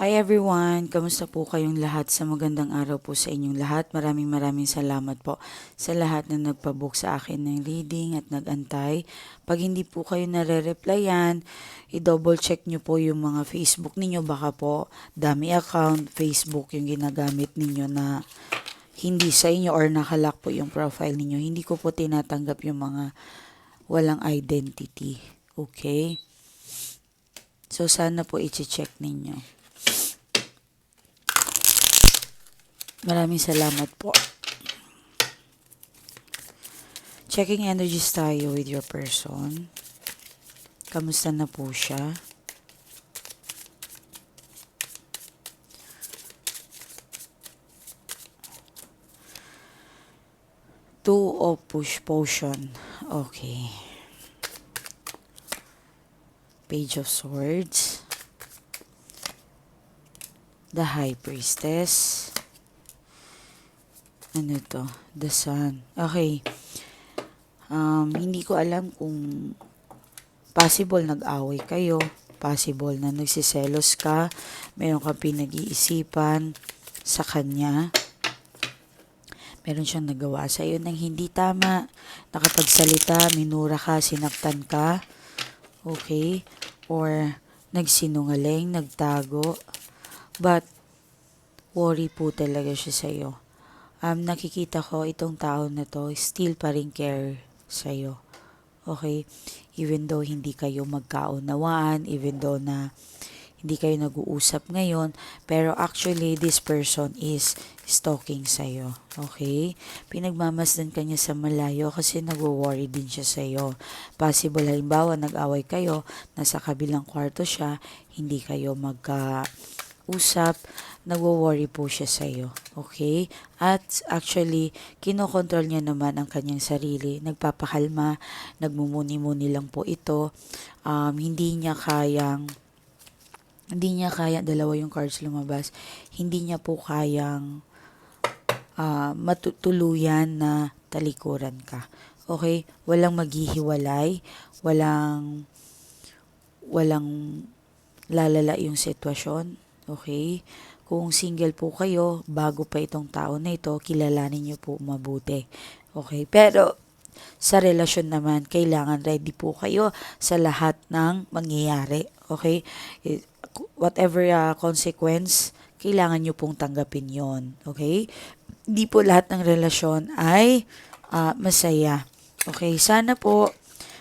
Hi everyone! Kamusta po kayong lahat? Sa magandang araw po sa inyong lahat. Maraming maraming salamat po sa lahat na nagpabook sa akin ng reading at nagantay. Pag hindi po kayo nare-replyan, i-double check nyo po yung mga Facebook ninyo. Baka po dami account, Facebook yung ginagamit ninyo na hindi sa inyo or nakalock po yung profile ninyo. Hindi ko po tinatanggap yung mga walang identity. Okay? So, sana po i-check ninyo. Maraming salamat po. Checking energies tayo with your person. Kamusta na po siya? Two of push potion. Okay. Page of Swords. The High Priestess. Ano to? The Sun. Okay. Um, hindi ko alam kung possible nag-away kayo. Possible na nagsiselos ka. Meron kang pinag-iisipan sa kanya. Meron siyang nagawa sa iyo ng hindi tama. Nakapagsalita, minura ka, sinaktan ka. Okay? Or nagsinungaling, nagtago. But, worry po talaga siya sa iyo. Um, nakikita ko itong tao na to, still pa rin care sa iyo. Okay? Even though hindi kayo magkaunawaan, even though na hindi kayo nag-uusap ngayon, pero actually this person is stalking sa iyo. Okay? Pinagmamasdan ka niya sa malayo kasi nagwo-worry din siya sa iyo. Possible halimbawa nag-away kayo, nasa kabilang kwarto siya, hindi kayo magka usap, nagwo-worry po siya sa iyo. Okay? At actually, kinokontrol niya naman ang kanyang sarili. Nagpapakalma, nagmumuni-muni lang po ito. Um, hindi niya kayang hindi niya kaya, dalawa yung cards lumabas, hindi niya po kayang uh, matutuluyan na talikuran ka. Okay? Walang maghihiwalay, walang walang lalala yung sitwasyon. Okay? Kung single po kayo, bago pa itong tao na ito, kilalanin niyo po mabuti. Okay? Pero, sa relasyon naman, kailangan ready po kayo sa lahat ng mangyayari. Okay? Whatever uh, consequence, kailangan nyo pong tanggapin yon Okay? Hindi po lahat ng relasyon ay uh, masaya. Okay? Sana po,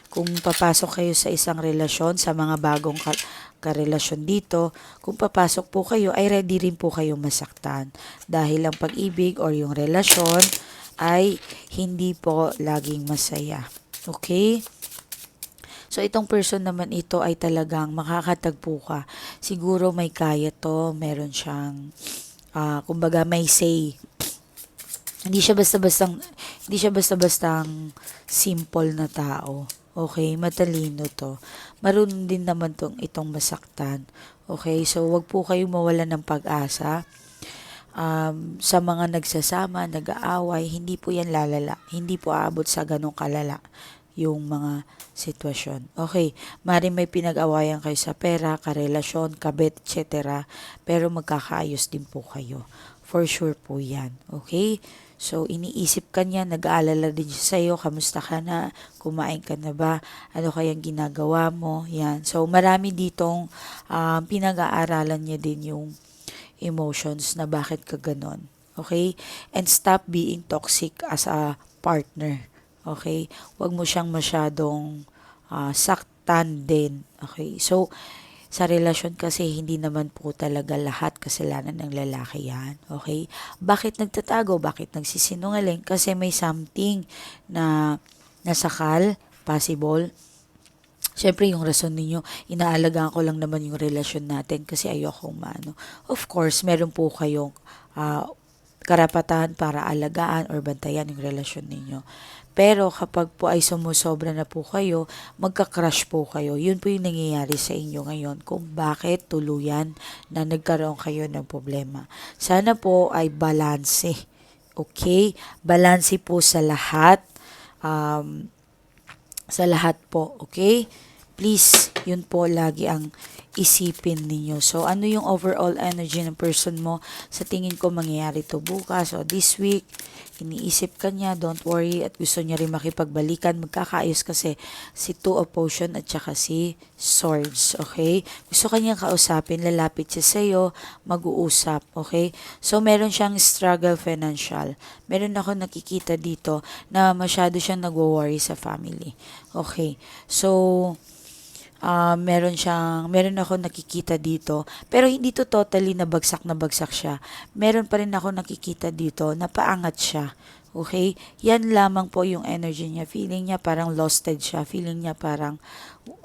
kung papasok kayo sa isang relasyon, sa mga bagong karelasyon dito, kung papasok po kayo, ay ready rin po kayo masaktan. Dahil ang pag-ibig or yung relasyon ay hindi po laging masaya. Okay? So, itong person naman ito ay talagang makakatagpo ka. Siguro may kaya to, meron siyang, uh, kumbaga may say. Hindi siya basta-bastang, hindi siya basta-bastang simple na tao. Okay, matalino to. Marunong din naman tong itong masaktan. Okay, so wag po kayo mawala ng pag-asa. Um, sa mga nagsasama, nag-aaway, hindi po yan lalala. Hindi po aabot sa ganong kalala yung mga sitwasyon. Okay, mari may pinag-awayan kayo sa pera, karelasyon, kabet, etc. Pero magkakaayos din po kayo. For sure po yan. Okay? So, iniisip ka niya, nag-aalala din siya sa'yo, kamusta ka na, kumain ka na ba, ano kayang ginagawa mo, yan. So, marami ditong um, pinag-aaralan niya din yung emotions na bakit ka ganon. Okay? And stop being toxic as a partner. Okay? Huwag mo siyang masyadong uh, saktan din. Okay? So, sa relasyon kasi hindi naman po talaga lahat kasalanan ng lalaki yan. Okay? Bakit nagtatago? Bakit nagsisinungaling? Kasi may something na nasakal, possible. Siyempre, yung rason ninyo, inaalagaan ko lang naman yung relasyon natin kasi ayoko mano. Of course, meron po kayong uh, karapatan para alagaan or bantayan yung relasyon ninyo. Pero kapag po ay sumusobra na po kayo, magka-crush po kayo. Yun po yung nangyayari sa inyo ngayon kung bakit tuluyan na nagkaroon kayo ng problema. Sana po ay balanse. Okay? Balanse po sa lahat. Um, sa lahat po. Okay? Please, yun po lagi ang isipin ninyo. So, ano yung overall energy ng person mo? Sa tingin ko, mangyayari to bukas o this week. Iniisip ka niya, don't worry. At gusto niya rin makipagbalikan. Magkakaayos kasi si Two of Potion at saka si Swords. Okay? Gusto ka niyang kausapin, lalapit siya sa'yo, mag-uusap. Okay? So, meron siyang struggle financial. Meron ako nakikita dito na masyado siyang nagwo-worry sa family. Okay? So, Ah, meron siyang, meron ako nakikita dito. Pero hindi to totally na bagsak na bagsak siya. Meron pa rin ako nakikita dito na paangat siya. Okay? Yan lamang po yung energy niya. Feeling niya parang losted siya. Feeling niya parang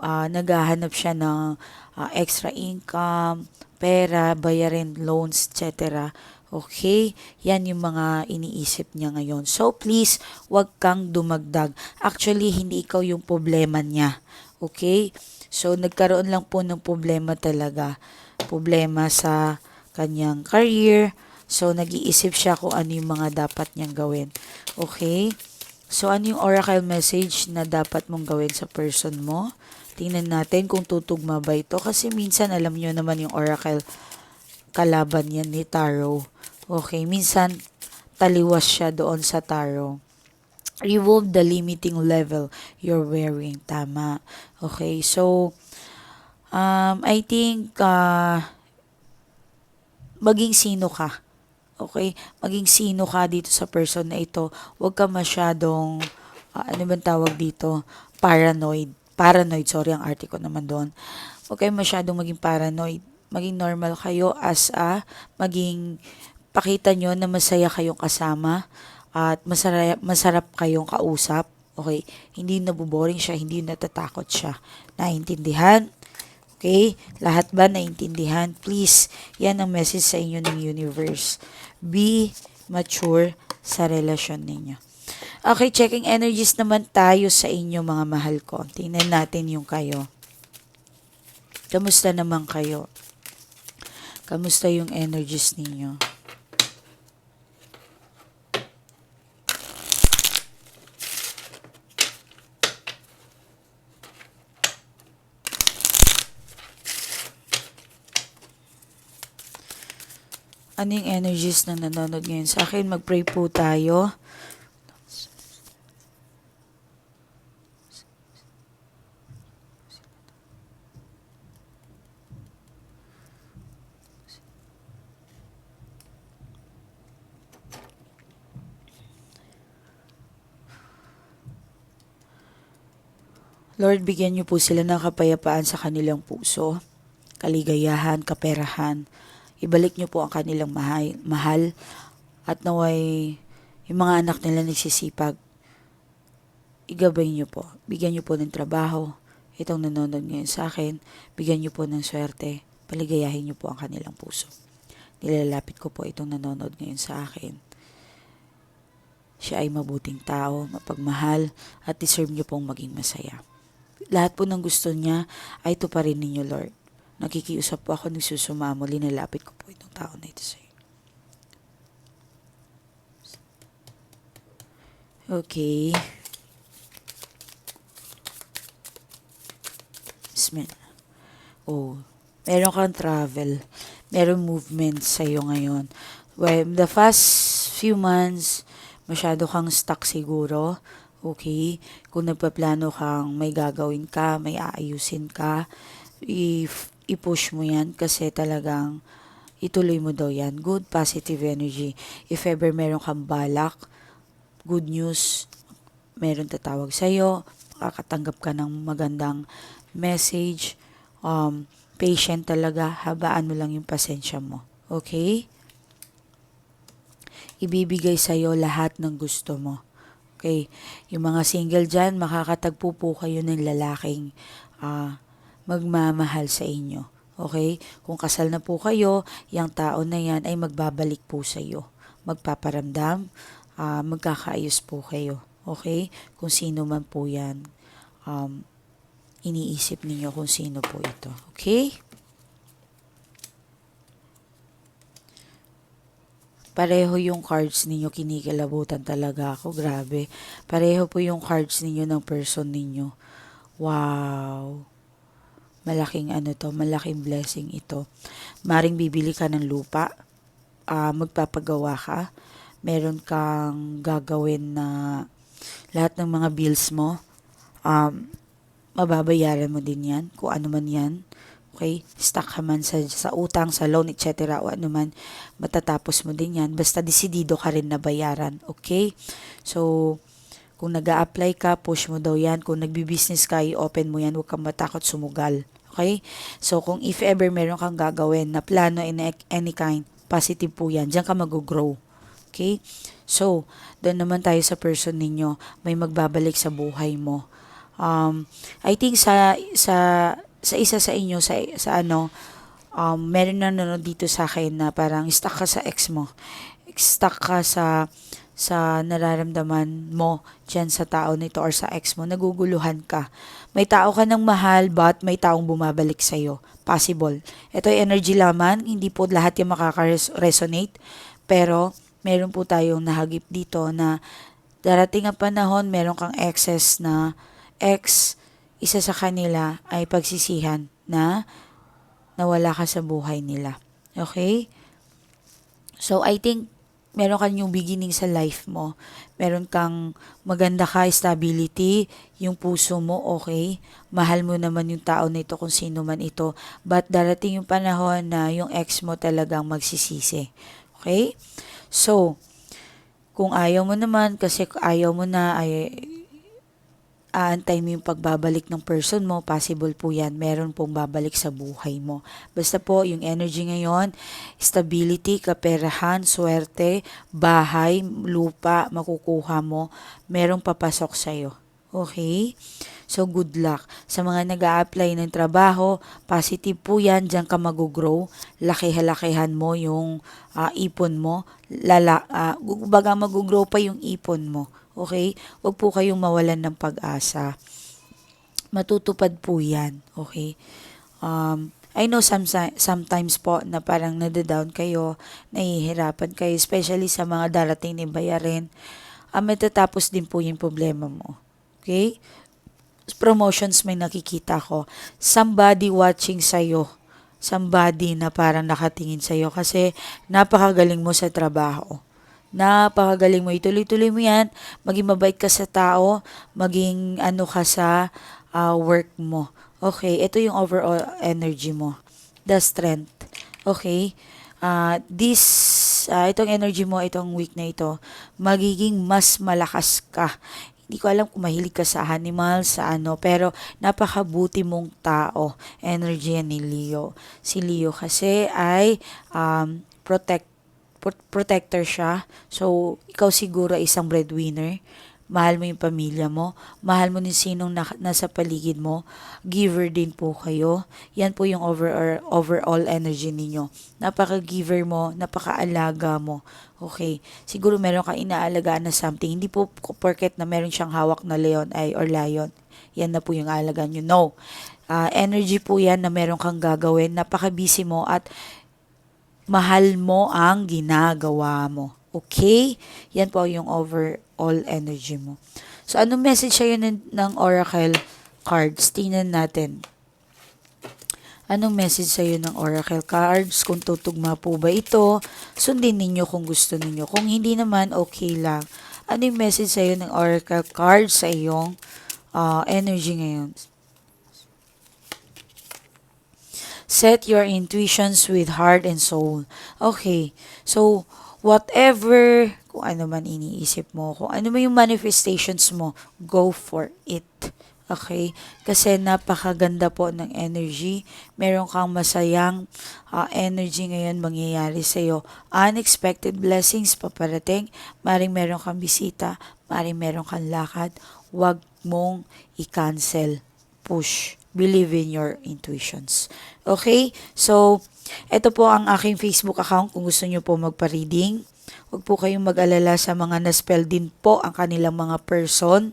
ah, naghahanap siya ng ah, extra income, pera, bayarin, loans, etc. Okay? Yan yung mga iniisip niya ngayon. So, please, wag kang dumagdag. Actually, hindi ikaw yung problema niya. Okay? So, nagkaroon lang po ng problema talaga. Problema sa kanyang career. So, nag-iisip siya kung ano yung mga dapat niyang gawin. Okay? So, ano yung oracle message na dapat mong gawin sa person mo? Tingnan natin kung tutugma ba ito. Kasi minsan, alam nyo naman yung oracle kalaban yan ni Tarot. Okay, minsan taliwas siya doon sa Tarot. Remove the limiting level you're wearing. Tama. Okay, so, um, I think, uh, maging sino ka. Okay? Maging sino ka dito sa person na ito. Huwag ka masyadong, ah, ano bang tawag dito? Paranoid. Paranoid, sorry, ang article naman doon. Kayo masyadong maging paranoid. Maging normal kayo as a, maging, pakita nyo na masaya kayong kasama at masarap, masarap kayong kausap. Okay? Hindi nabuboring siya, hindi natatakot siya. Naintindihan? Okay? Lahat ba naintindihan? Please, yan ang message sa inyo ng universe. Be mature sa relasyon ninyo. Okay, checking energies naman tayo sa inyo mga mahal ko. Tingnan natin yung kayo. Kamusta naman kayo? Kamusta yung energies ninyo? Ano energies na nanonood ngayon sa akin. Mag-pray po tayo. Lord, bigyan niyo po sila ng kapayapaan sa kanilang puso, kaligayahan, kaperahan. Ibalik niyo po ang kanilang mahal, mahal at naway yung mga anak nila nagsisipag. Igabay niyo po. Bigyan niyo po ng trabaho. Itong nanonood ngayon sa akin, bigyan niyo po ng swerte. Paligayahin niyo po ang kanilang puso. Nilalapit ko po itong nanonood ngayon sa akin. Siya ay mabuting tao, mapagmahal, at deserve niyo pong maging masaya. Lahat po ng gusto niya ay tuparin ninyo, Lord. Nakikiusap po ako, nagsusumamo, linalapit ko po itong tao na ito sa iyo. Okay. Bismillah. Oh, meron kang travel. Meron movement sa iyo ngayon. Well, the past few months, masyado kang stuck siguro. Okay? Kung nagpaplano kang may gagawin ka, may aayusin ka, if i-push mo yan kasi talagang ituloy mo daw yan. Good positive energy. If ever meron kang balak, good news, meron tatawag sa'yo, makakatanggap ka ng magandang message, um, patient talaga, habaan mo lang yung pasensya mo. Okay? Ibibigay sa'yo lahat ng gusto mo. Okay? Yung mga single dyan, makakatagpo po kayo ng lalaking uh, magmamahal sa inyo. Okay? Kung kasal na po kayo, yung tao na yan ay magbabalik po sa iyo. Magpaparamdam, uh, magkakaayos po kayo. Okay? Kung sino man po yan. Um, iniisip ninyo kung sino po ito. Okay? Pareho yung cards ninyo, kinikilabutan talaga ako. Grabe. Pareho po yung cards ninyo ng person ninyo. Wow. Malaking ano to, malaking blessing ito. Maring bibili ka ng lupa, ah, magpapagawa ka, meron kang gagawin na lahat ng mga bills mo, um, mababayaran mo din yan, kung ano man yan. Okay? Stuck ka man sa, sa utang, sa loan, etc. O ano man, matatapos mo din yan. Basta desidido ka rin na bayaran. Okay? So, kung nag apply ka, push mo daw yan. Kung nagbi-business ka, i-open mo yan. Huwag kang matakot sumugal. Okay? So, kung if ever meron kang gagawin na plano in any kind, positive po yan. Diyan ka mag-grow. Okay? So, doon naman tayo sa person ninyo. May magbabalik sa buhay mo. Um, I think sa sa sa isa sa inyo sa sa ano um, meron na nanonood dito sa akin na parang stuck ka sa ex mo. Stuck ka sa sa nararamdaman mo dyan sa tao nito or sa ex mo, naguguluhan ka. May tao ka ng mahal but may taong bumabalik sa'yo. Possible. Ito ay energy laman, hindi po lahat yung makaka-resonate, pero meron po tayong nahagip dito na darating ang panahon, meron kang excess na ex, isa sa kanila ay pagsisihan na nawala ka sa buhay nila. Okay? So, I think meron kang yung beginning sa life mo. Meron kang maganda ka, stability, yung puso mo, okay. Mahal mo naman yung tao na ito kung sino man ito. But darating yung panahon na yung ex mo talagang magsisisi. Okay? So, kung ayaw mo naman, kasi ayaw mo na, ay aantay mo yung pagbabalik ng person mo, possible po yan. Meron pong babalik sa buhay mo. Basta po, yung energy ngayon, stability, kaperahan, swerte, bahay, lupa, makukuha mo, merong papasok sa'yo. Okay? So, good luck. Sa mga nag apply ng trabaho, positive po yan. Diyan ka mag-grow. Laki-halakihan mo yung uh, ipon mo. Lala, uh, baga mag-grow pa yung ipon mo. Okay? Huwag po kayong mawalan ng pag-asa. Matutupad po yan. Okay? Um, I know some, sometimes po na parang nadadown kayo, nahihirapan kayo, especially sa mga darating ni bayarin. Um, matatapos din po yung problema mo. Okay? Promotions may nakikita ko. Somebody watching sa'yo. Somebody na parang nakatingin sa'yo kasi napakagaling mo sa trabaho. Napakagaling mo. Ituloy-tuloy mo yan. Maging mabait ka sa tao. Maging ano ka sa uh, work mo. Okay, ito yung overall energy mo. The strength. Okay? Uh, this, uh, itong energy mo, itong week na ito, magiging mas malakas ka. Hindi ko alam kung mahilig ka sa animals, sa ano, pero napakabuti mong tao. Energy ni Leo. Si Leo kasi ay um, protect protector siya. So, ikaw siguro isang breadwinner. Mahal mo yung pamilya mo. Mahal mo din sinong na, nasa paligid mo. Giver din po kayo. Yan po yung over, overall energy ninyo. Napaka-giver mo, napaka-alaga mo. Okay. Siguro meron kang inaalagaan na something. Hindi po porket na meron siyang hawak na leon ay or lion. Yan na po yung alaga nyo. No. Uh, energy po yan na meron kang gagawin. Napaka-busy mo at mahal mo ang ginagawa mo. Okay? Yan po yung overall energy mo. So, anong message sa'yo ng, ng Oracle cards? Tingnan natin. Anong message sa'yo ng Oracle cards? Kung tutugma po ba ito, sundin ninyo kung gusto ninyo. Kung hindi naman, okay lang. Ano yung message sa'yo ng Oracle cards sa iyong uh, energy ngayon? Set your intuitions with heart and soul. Okay. So, whatever, kung ano man iniisip mo, kung ano man yung manifestations mo, go for it. Okay? Kasi napakaganda po ng energy. Meron kang masayang uh, energy ngayon mangyayari sa iyo. Unexpected blessings paparating. Maring meron kang bisita, maring meron kang lakad. Huwag mong i-cancel. Push believe in your intuitions. Okay? So, ito po ang aking Facebook account kung gusto nyo po magpa-reading. Huwag po kayong mag-alala sa mga na-spell din po ang kanilang mga person.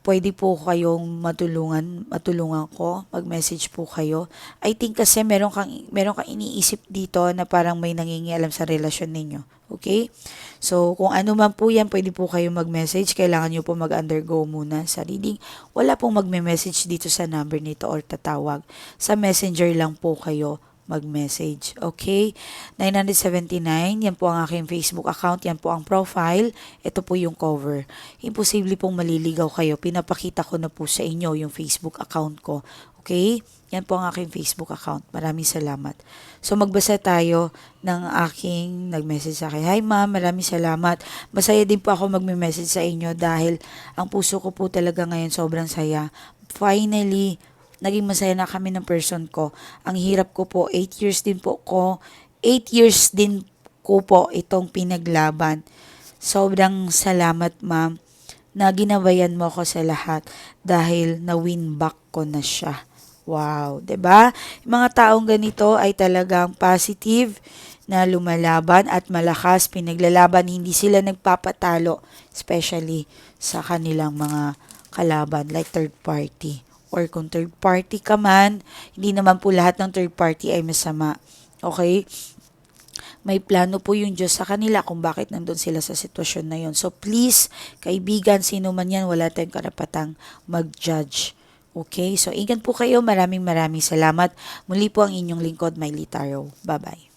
Pwede po kayong matulungan, matulungan ko, mag-message po kayo. I think kasi meron kang, meron kang iniisip dito na parang may nangingialam sa relasyon ninyo. Okay? So, kung ano man po yan, pwede po kayo mag-message. Kailangan nyo po mag-undergo muna sa reading. Wala pong magme-message dito sa number nito or tatawag. Sa messenger lang po kayo mag-message. Okay? 979, yan po ang aking Facebook account, yan po ang profile, ito po yung cover. Imposible pong maliligaw kayo, pinapakita ko na po sa inyo yung Facebook account ko. Okay? Yan po ang aking Facebook account. Maraming salamat. So magbasa tayo ng aking nag-message sa akin. Hi ma'am, maraming salamat. Masaya din po ako magme-message sa inyo dahil ang puso ko po talaga ngayon sobrang saya. Finally, naging masaya na kami ng person ko. Ang hirap ko po, 8 years din po ko, 8 years din ko po itong pinaglaban. Sobrang salamat ma'am na ginabayan mo ako sa lahat dahil na-win back ko na siya. Wow, 'di ba? Mga taong ganito ay talagang positive na lumalaban at malakas pinaglalaban, hindi sila nagpapatalo, especially sa kanilang mga kalaban like third party or kung third party ka man, hindi naman po lahat ng third party ay masama. Okay? May plano po yung Diyos sa kanila kung bakit nandun sila sa sitwasyon na yun. So please, kaibigan, sino man yan, wala tayong karapatang mag-judge. Okay? So ingat po kayo. Maraming maraming salamat. Muli po ang inyong lingkod, Miley Taro. Bye-bye.